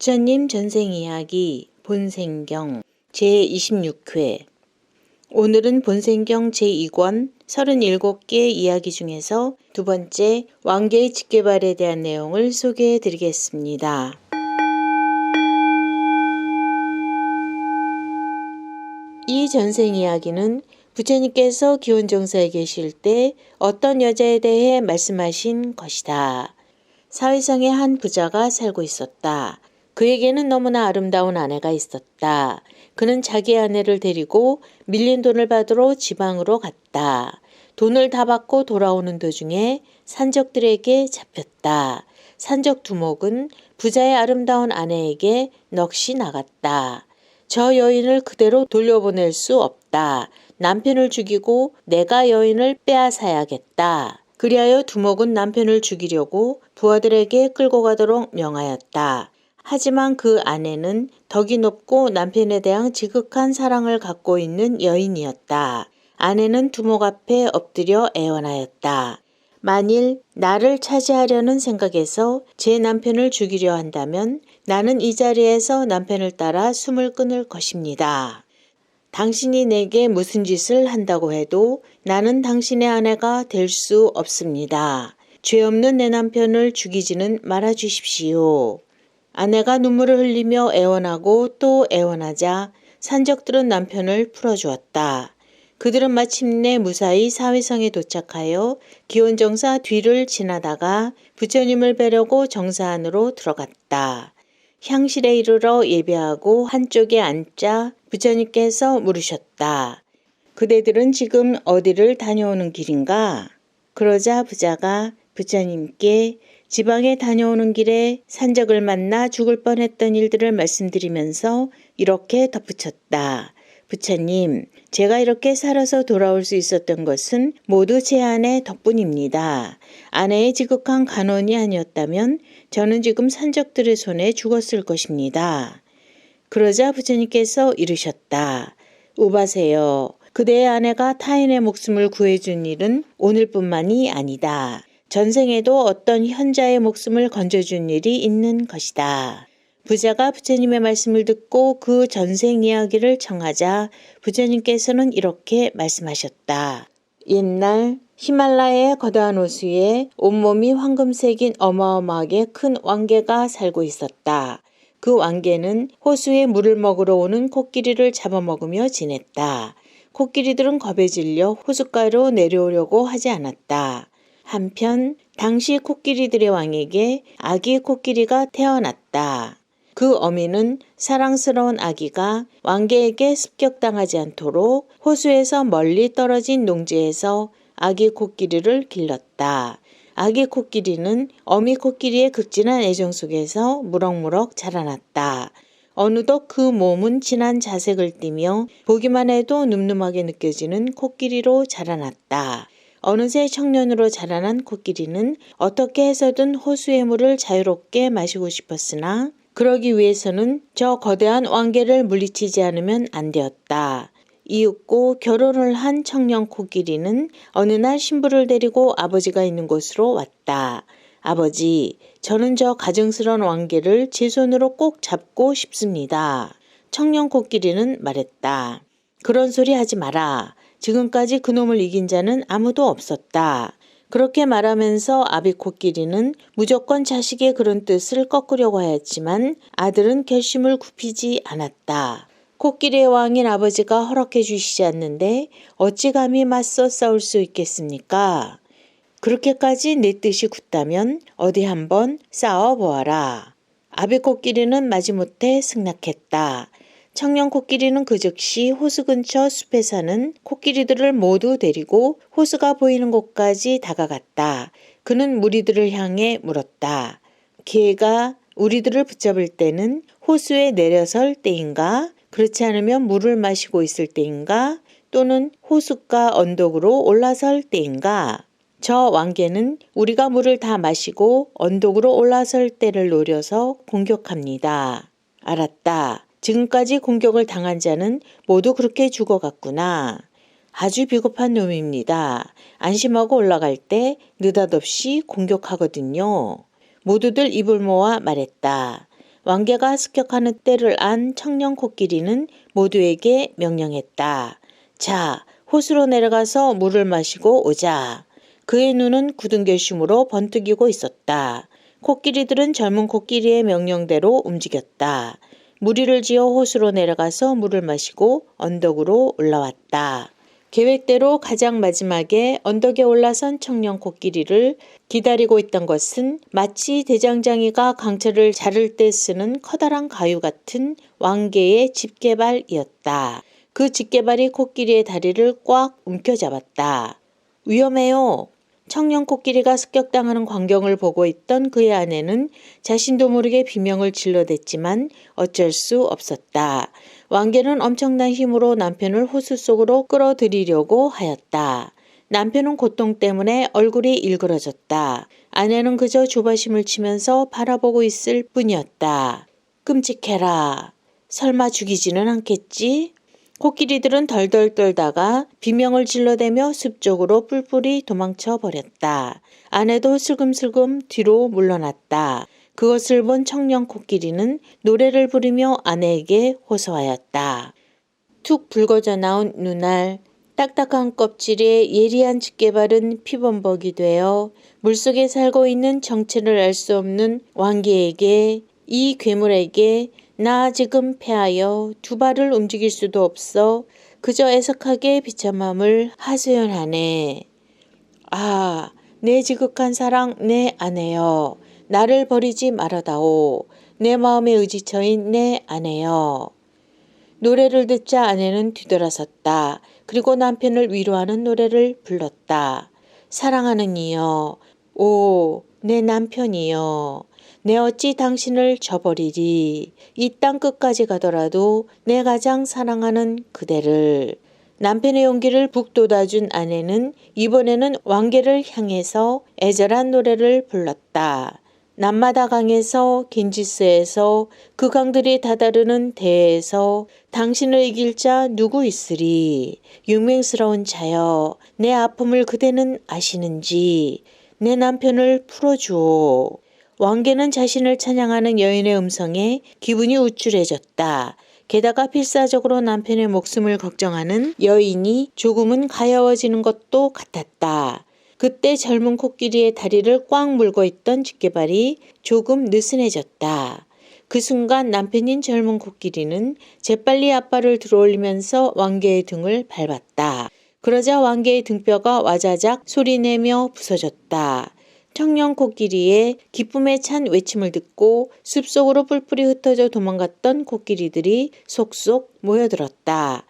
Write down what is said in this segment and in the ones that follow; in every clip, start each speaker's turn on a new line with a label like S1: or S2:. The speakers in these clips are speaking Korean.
S1: 부처님 전생 이야기 본생경 제26회 오늘은 본생경 제2권 37개 이야기 중에서 두 번째 왕계의 직계발에 대한 내용을 소개해 드리겠습니다. 이 전생 이야기는 부처님께서 기원정사에 계실 때 어떤 여자에 대해 말씀하신 것이다. 사회성의 한 부자가 살고 있었다. 그에게는 너무나 아름다운 아내가 있었다. 그는 자기 아내를 데리고 밀린 돈을 받으러 지방으로 갔다. 돈을 다 받고 돌아오는 도중에 산적들에게 잡혔다. 산적 두목은 부자의 아름다운 아내에게 넋이 나갔다. 저 여인을 그대로 돌려보낼 수 없다. 남편을 죽이고 내가 여인을 빼앗아야겠다. 그리하여 두목은 남편을 죽이려고 부하들에게 끌고 가도록 명하였다. 하지만 그 아내는 덕이 높고 남편에 대한 지극한 사랑을 갖고 있는 여인이었다. 아내는 두목 앞에 엎드려 애원하였다. 만일 나를 차지하려는 생각에서 제 남편을 죽이려 한다면 나는 이 자리에서 남편을 따라 숨을 끊을 것입니다. 당신이 내게 무슨 짓을 한다고 해도 나는 당신의 아내가 될 수 없습니다. 죄 없는 내 남편을 죽이지는 말아 주십시오. 아내가 눈물을 흘리며 애원하고 또 애원하자 산적들은 남편을 풀어주었다. 그들은 마침내 무사히 사회성에 도착하여 기원정사 뒤를 지나다가 부처님을 뵈려고 정사 안으로 들어갔다. 향실에 이르러 예배하고 한쪽에 앉자 부처님께서 물으셨다. 그대들은 지금 어디를 다녀오는 길인가? 그러자 부자가 부처님께 지방에 다녀오는 길에 산적을 만나 죽을 뻔했던 일들을 말씀드리면서 이렇게 덧붙였다. 부처님, 제가 이렇게 살아서 돌아올 수 있었던 것은 모두 제 아내 덕분입니다. 아내의 지극한 간원이 아니었다면 저는 지금 산적들의 손에 죽었을 것입니다. 그러자 부처님께서 이르셨다. 우바세요. 그대의 아내가 타인의 목숨을 구해준 일은 오늘뿐만이 아니다. 전생에도 어떤 현자의 목숨을 건져준 일이 있는 것이다. 부자가 부처님의 말씀을 듣고 그 전생 이야기를 청하자 부처님께서는 이렇게 말씀하셨다. 옛날 히말라야의 거대한 호수에 온몸이 황금색인 어마어마하게 큰 왕개가 살고 있었다. 그 왕개는 호수에 물을 먹으러 오는 코끼리를 잡아먹으며 지냈다. 코끼리들은 겁에 질려 호숫가로 내려오려고 하지 않았다. 한편 당시 코끼리들의 왕에게 아기 코끼리가 태어났다. 그 어미는 사랑스러운 아기가 왕개에게 습격당하지 않도록 호수에서 멀리 떨어진 농지에서 아기 코끼리를 길렀다. 아기 코끼리는 어미 코끼리의 극진한 애정 속에서 무럭무럭 자라났다. 어느덧 그 몸은 진한 자색을 띠며 보기만 해도 늠름하게 느껴지는 코끼리로 자라났다. 어느새 청년으로 자라난 코끼리는 어떻게 해서든 호수의 물을 자유롭게 마시고 싶었으나 그러기 위해서는 저 거대한 왕개를 물리치지 않으면 안 되었다. 이윽고 결혼을 한 청년 코끼리는 어느 날 신부를 데리고 아버지가 있는 곳으로 왔다. 아버지, 저는 저 가증스러운 왕개를 제 손으로 꼭 잡고 싶습니다. 청년 코끼리는 말했다. 그런 소리 하지 마라. 지금까지 그놈을 이긴 자는 아무도 없었다. 그렇게 말하면서 아비코끼리는 무조건 자식의 그런 뜻을 꺾으려고 하였지만 아들은 결심을 굽히지 않았다. 코끼리의 왕인 아버지가 허락해 주시지 않는데 어찌 감히 맞서 싸울 수 있겠습니까? 그렇게까지 내 뜻이 굳다면 어디 한번 싸워보아라. 아비코끼리는 마지못해 승낙했다. 청년 코끼리는 그 즉시 호수 근처 숲에 사는 코끼리들을 모두 데리고 호수가 보이는 곳까지 다가갔다. 그는 무리들을 향해 물었다. 개가 우리들을 붙잡을 때는 호수에 내려설 때인가? 그렇지 않으면 물을 마시고 있을 때인가? 또는 호숫가 언덕으로 올라설 때인가? 저 왕개는 우리가 물을 다 마시고 언덕으로 올라설 때를 노려서 공격합니다. 알았다. 지금까지 공격을 당한 자는 모두 그렇게 죽어갔구나. 아주 비겁한 놈입니다. 안심하고 올라갈 때 느닷없이 공격하거든요. 모두들 입을 모아 말했다. 왕개가 습격하는 때를 안 청년 코끼리는 모두에게 명령했다. 자, 호수로 내려가서 물을 마시고 오자. 그의 눈은 굳은 결심으로 번뜩이고 있었다. 코끼리들은 젊은 코끼리의 명령대로 움직였다. 무리를 지어 호수로 내려가서 물을 마시고 언덕으로 올라왔다. 계획대로 가장 마지막에 언덕에 올라선 청년 코끼리를 기다리고 있던 것은 마치 대장장이가 강철을 자를 때 쓰는 커다란 가유 같은 왕개의 집게발이었다. 그 집게발이 코끼리의 다리를 꽉 움켜잡았다. 위험해요. 청년 코끼리가 습격당하는 광경을 보고 있던 그의 아내는 자신도 모르게 비명을 질러댔지만 어쩔 수 없었다. 왕개는 엄청난 힘으로 남편을 호수 속으로 끌어들이려고 하였다. 남편은 고통 때문에 얼굴이 일그러졌다. 아내는 그저 조바심을 치면서 바라보고 있을 뿐이었다. 끔찍해라. 설마 죽이지는 않겠지? 코끼리들은 덜덜 떨다가 비명을 질러대며 숲 쪽으로 뿔뿔이 도망쳐 버렸다. 아내도 슬금슬금 뒤로 물러났다. 그것을 본 청년 코끼리는 노래를 부르며 아내에게 호소하였다. 툭 붉어져 나온 눈알, 딱딱한 껍질에 예리한 집게발은 피범벅이 되어 물속에 살고 있는 정체를 알 수 없는 왕개에게 이 괴물에게 나 지금 패하여 두 발을 움직일 수도 없어 그저 애석하게 비참함을 하소연하네. 아, 내 지극한 사랑 내 아내여. 나를 버리지 말아다오. 내 마음의 의지처인 내 아내여. 노래를 듣자 아내는 뒤돌아섰다. 그리고 남편을 위로하는 노래를 불렀다. 사랑하는 이여. 오, 내 남편이여. 내 어찌 당신을 저버리리. 이 땅 끝까지 가더라도 내 가장 사랑하는 그대를. 남편의 용기를 북돋아준 아내는 이번에는 왕계를 향해서 애절한 노래를 불렀다. 남마다 강에서 겐지스에서 그 강들이 다다르는 대에서 당신을 이길 자 누구 있으리 유명스러운 자여 내 아픔을 그대는 아시는지 내 남편을 풀어주오 왕계는 자신을 찬양하는 여인의 음성에 기분이 우쭐해졌다. 게다가 필사적으로 남편의 목숨을 걱정하는 여인이 조금은 가여워지는 것도 같았다. 그때 젊은 코끼리의 다리를 꽉 물고 있던 집게발이 조금 느슨해졌다. 그 순간 남편인 젊은 코끼리는 재빨리 앞발을 들어올리면서 왕개의 등을 밟았다. 그러자 왕개의 등뼈가 와자작 소리내며 부서졌다. 청년 코끼리의 기쁨에 찬 외침을 듣고 숲속으로 뿔뿔이 흩어져 도망갔던 코끼리들이 속속 모여들었다.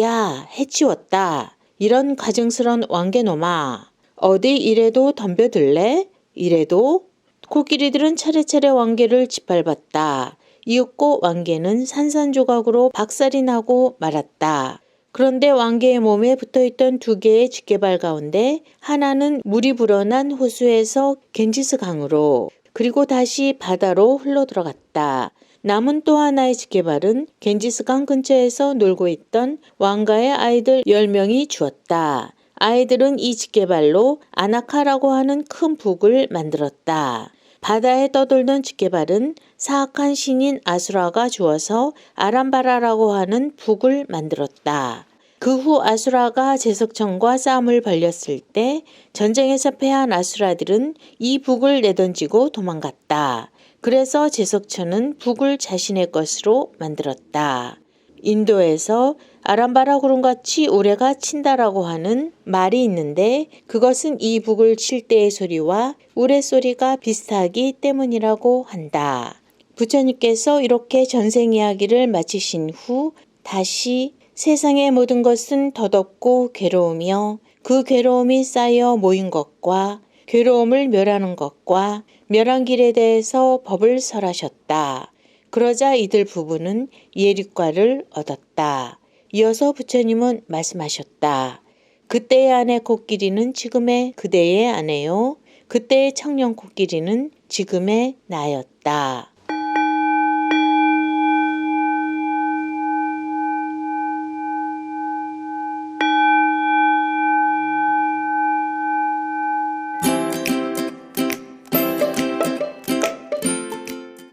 S1: 야, 해치웠다. 이런 가증스런 왕개놈아. 어디 이래도 덤벼들래? 이래도? 코끼리들은 차례차례 왕개를 짓밟았다. 이윽고 왕개는 산산조각으로 박살이 나고 말았다. 그런데 왕개의 몸에 붙어있던 두 개의 집게발 가운데 하나는 물이 불어난 호수에서 겐지스 강으로 그리고 다시 바다로 흘러 들어갔다. 남은 또 하나의 집게발은 겐지스 강 근처에서 놀고 있던 왕가의 아이들 10명이 주었다. 아이들은 이 집게발로 아나카라고 하는 큰 북을 만들었다. 바다에 떠돌던 집게발은 사악한 신인 아수라가 주어서 아람바라라고 하는 북을 만들었다. 그 후 아수라가 제석청과 싸움을 벌였을 때 전쟁에서 패한 아수라들은 이 북을 내던지고 도망갔다. 그래서 제석천은 북을 자신의 것으로 만들었다. 인도에서 아람바라 구름같이 우레가 친다라고 하는 말이 있는데 그것은 이 북을 칠 때의 소리와 우레 소리가 비슷하기 때문이라고 한다. 부처님께서 이렇게 전생 이야기를 마치신 후 다시 세상의 모든 것은 더덥고 괴로우며 그 괴로움이 쌓여 모인 것과 괴로움을 멸하는 것과 멸한 길에 대해서 법을 설하셨다. 그러자 이들 부부는 예립과를 얻었다. 이어서 부처님은 말씀하셨다. 그때의 아내 코끼리는 지금의 그대의 아내요. 그때의 청년 코끼리는 지금의 나였다.